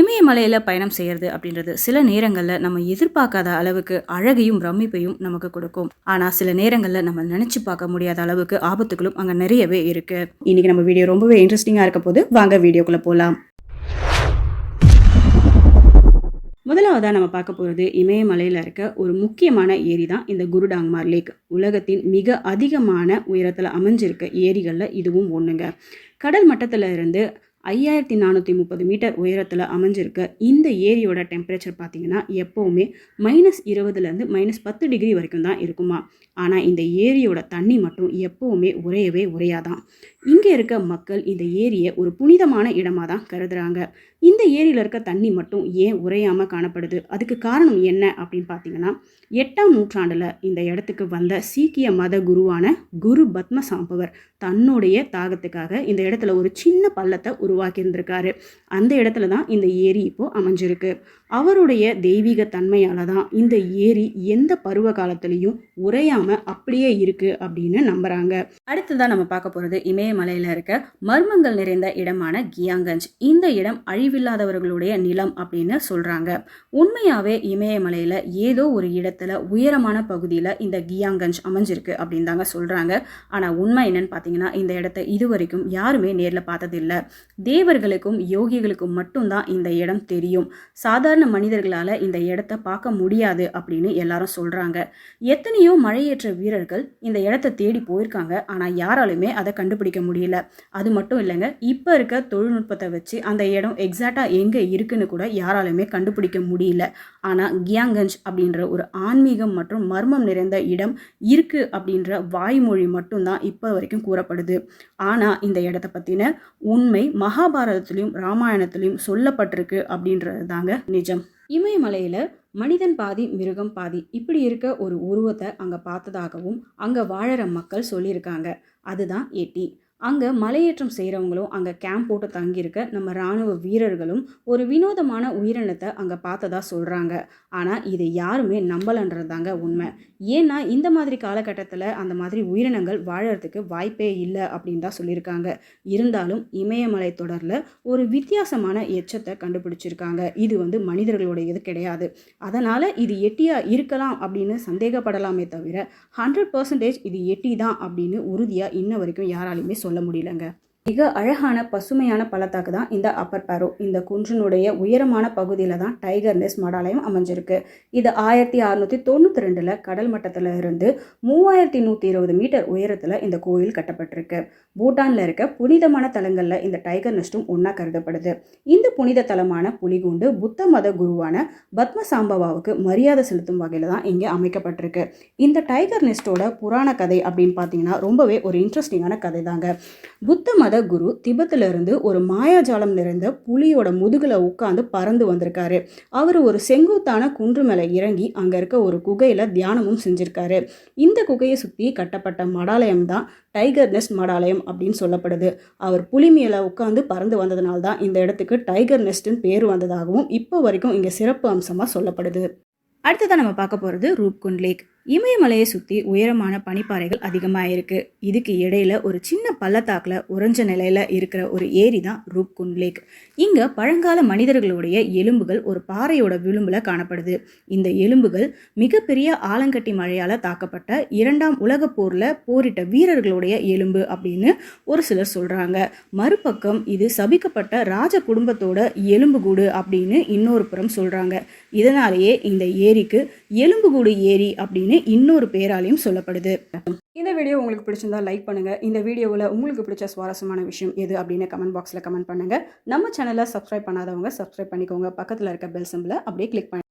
இமயமலையில் பயணம் செய்கிறது அப்படின்றது சில நேரங்களில் நம்ம எதிர்பார்க்காத அளவுக்கு அழகையும் ரம்மிப்பையும் நமக்கு கொடுக்கும். ஆனால் சில நேரங்களில் நம்ம நினச்சி பார்க்க முடியாத அளவுக்கு ஆபத்துகளும் அங்கே நிறையவே இருக்கு. இன்னைக்கு நம்ம வீடியோ ரொம்பவே இன்ட்ரெஸ்டிங்காக இருக்க போது வாங்க வீடியோக்குள்ளே போகலாம் முதலாவதாக நம்ம பார்க்க போகிறது இமயமலையில் இருக்க ஒரு முக்கியமான ஏரி தான் இந்த குருடாங்மார் லேக். உலகத்தின் மிக அதிகமான உயரத்தில் அமைஞ்சிருக்க ஏரிகளில் இதுவும் ஒன்றுங்க கடல் மட்டத்தில் இருந்து ஐயாயிரத்தி நானூற்றி முப்பது மீட்டர் உயரத்தில் அமைஞ்சிருக்க இந்த ஏரியோட டெம்பரேச்சர் பார்த்தீங்கன்னா எப்போவுமே மைனஸ் இருபதுலேருந்து மைனஸ் பத்து டிகிரி வரைக்கும் தான் இருக்குமா? ஆனால் இந்த ஏரியோட தண்ணி மட்டும் எப்போவுமே உறையவே உறையாதான். இங்கே இருக்க மக்கள் இந்த ஏரியை ஒரு புனிதமான இடமாக தான் கருதுறாங்க. இந்த ஏரியில் இருக்க தண்ணி மட்டும் ஏன் உறையாமல் காணப்படுது? அதுக்கு காரணம் என்ன அப்படின்னு பார்த்தீங்கன்னா எட்டாம் நூற்றாண்டில் இந்த இடத்துக்கு வந்த சீக்கிய மத குருவான குரு பத்ம சாம்பவர் தன்னுடைய தாகத்துக்காக இந்த இடத்துல ஒரு சின்ன பள்ளத்தை உருவாக்கி இருந்திருக்காரு அந்த இடத்துல தான் இந்த ஏரி இப்போ அமைஞ்சிருக்கு. அவருடைய தெய்வீக தன்மையால் தான் இந்த ஏரி எந்த பருவ காலத்துலேயும் உறையாம அப்படியே இருக்கு அப்படின்னு நம்புறாங்க. அடுத்ததான் நம்ம பார்க்க போறது இமயமலையில இருக்க மர்மங்கள் நிறைந்த இடமான கியாங்கஞ்ச். இந்த இடம் அழிவில்லாதவர்களுடைய நிலம் அப்படின்னு சொல்றாங்க. உண்மையாவே இமயமலையில ஏதோ ஒரு இடத்துல உயரமான பகுதியில் இந்த கியாங்கஞ்ச் அமைஞ்சிருக்கு அப்படின்னு தாங்க சொல்றாங்க. ஆனா உண்மை என்னன்னு பார்த்தீங்கன்னா இந்த இடத்த இதுவரைக்கும் யாருமே நேரில் பார்த்ததில்லை. தேவர்களுக்கும் யோகிகளுக்கும் மட்டும்தான் இந்த இடம் தெரியும். சாதாரண மனிதர்களால் இந்த இடத்த பார்க்க முடியாது அப்படின்னு எல்லாரும் சொல்கிறாங்க எத்தனையோ மழையேற்ற வீரர்கள் இந்த இடத்த தேடி போயிருக்காங்க. ஆனால் யாராலுமே அதை கண்டுபிடிக்க முடியல. அது மட்டும் இல்லைங்க இப்போ இருக்க தொழில்நுட்பத்தை வச்சு அந்த இடம் எக்ஸாக்டாக எங்கே இருக்குன்னு கூட யாராலுமே கண்டுபிடிக்க முடியல. ஆனால் கியாங்கஞ்ச் அப்படின்ற ஒரு ஆன்மீகம் மற்றும் மர்மம் நிறைந்த இடம் இருக்குது அப்படின்ற வாய்மொழி மட்டும்தான் இப்போ வரைக்கும் கூறப்படுது. ஆனால் இந்த இடத்த பற்றின உண்மை மகாபாரதத்துலேயும் ராமாயணத்துலேயும் சொல்லப்பட்டிருக்கு அப்படின்றது தாங்க நிஜம். இமயமலையில் மனிதன் பாதி மிருகம் பாதி இப்படி இருக்க ஒரு உருவத்தை அங்கே பார்த்ததாகவும் அங்கே வாழற மக்கள் சொல்லியிருக்காங்க. அதுதான் எட்டி அங்கே மலையேற்றம் செய்கிறவங்களும் அங்கே கேம்ப் போட்டு தங்கியிருக்க நம்ம இராணுவ வீரர்களும் ஒரு வினோதமான உயிரினத்தை அங்கே பார்த்ததா சொல்கிறாங்க ஆனால் இதை யாருமே நம்பலன்றது தாங்க உண்மை. ஏன்னா இந்த மாதிரி காலகட்டத்தில் அந்த மாதிரி உயிரினங்கள் வாழறதுக்கு வாய்ப்பே இல்லை அப்படின்னு தான் சொல்லியிருக்காங்க. இருந்தாலும் இமயமலை தொடரில் ஒரு வித்தியாசமான எச்சத்தை கண்டுபிடிச்சிருக்காங்க. இது வந்து மனிதர்களுடையது கிடையாது. அதனால் இது எட்டியாக இருக்கலாம் அப்படின்னு சந்தேகப்படலாமே தவிர ஹண்ட்ரட் பர்சன்டேஜ் இது எட்டி தான் அப்படின்னு உறுதியாக இன்ன வரைக்கும் யாராலையுமே சொல்ல முடியலங்க. மிக அழகான பசுமையான பள்ளத்தாக்கு தான் இந்த அப்பர் பேரோ. இந்த குன்றினுடைய உயரமான பகுதியில் தான் டைகர் நெஸ் மடாலயம் அமைஞ்சிருக்கு. இது ஆயிரத்தி அறுநூற்றி தொண்ணூற்றி ரெண்டில் கடல் மட்டத்தில் இருந்து மூவாயிரத்தி நூற்றி இருபது மீட்டர் உயரத்தில் இந்த கோயில் கட்டப்பட்டிருக்கு. பூட்டானில் இருக்க புனிதமான தலங்களில் இந்த டைகர் நெஸ்டும் ஒன்றா கருதப்படுது. இந்த புனித தலமான புலிகூண்டு புத்த மத குருவான பத்ம சாம்பவாவுக்கு மரியாதை செலுத்தும் வகையில் தான் இங்கே அமைக்கப்பட்டிருக்கு. இந்த டைகர் நெஸ்டோட புராண கதை அப்படின்னு பார்த்தீங்கன்னா ரொம்பவே ஒரு இன்ட்ரெஸ்டிங்கான கதை தாங்க புத்த மத குரு திபத்திலிருந்து ஒரு மாயாஜாலம் நிறைந்த புலியோட முதுகில் உட்காந்து பறந்து வந்திருக்காரு. அவர் ஒரு செங்குத்தான குன்று மேலே இறங்கி அங்கே இருக்க ஒரு குகையில் தியானமும் செஞ்சிருக்காரு. இந்த குகையை சுற்றி கட்டப்பட்ட மடாலயம் தான் டைகர் நெஸ்ட் மடாலயம் அப்படின்னு சொல்லப்படுது. அவர் புலி மேலே உட்காந்து பறந்து வந்ததுனால தான் இந்த இடத்துக்கு டைகர் நெஸ்ட்னு பேர் வந்ததாகவும் இப்போ வரைக்கும் இங்கே சிறப்பு அம்சமாக சொல்லப்படுது. அடுத்ததான் நம்ம பார்க்க போகிறது ரூப்குண்ட் லேக். இமயமலையை சுற்றி உயரமான பனிப்பாறைகள் அதிகமாக இருக்குது இதுக்கு இடையில ஒரு சின்ன பள்ளத்தாக்கில் உறைஞ்ச நிலையில் இருக்கிற ஒரு ஏரி தான் ரூப்குண்ட் லேக். இங்கே பழங்கால மனிதர்களுடைய எலும்புகள் ஒரு பாறையோட விளிம்பில் காணப்படுது. இந்த எலும்புகள் மிகப்பெரிய ஆலங்கட்டி மழையால் தாக்கப்பட்ட இரண்டாம் உலகப் போரில் போரிட்ட வீரர்களுடைய எலும்பு அப்படின்னு ஒரு சிலர் சொல்கிறாங்க மறுபக்கம் இது சபிக்கப்பட்ட ராஜ குடும்பத்தோட எலும்புகூடு அப்படின்னு இன்னொரு புறம் சொல்கிறாங்க இதனாலேயே இந்த ஏரிக்கு எலும்புகூடு ஏரி அப்படின்னு இன்னொரு பேராலையும் சொல்லப்படுது. இந்த வீடியோ உங்களுக்கு பிடிச்சிருந்தா லைக் பண்ணுங்க. இந்த வீடியோவில் உங்களுக்கு பிடிச்ச சுவாரஸ்யமான விஷயம் எது அப்படின்னு கமெண்ட் பாக்ஸில் கமெண்ட் பண்ணுங்க. நம்ம சேனலை சப்ஸ்கிரைப் பண்ணாதவங்க சப்ஸ்கிரைப் பண்ணிக்கோங்க. பக்கத்தில் இருக்க பெல் சிம்பிளை அப்படியே கிளிக் பண்ணி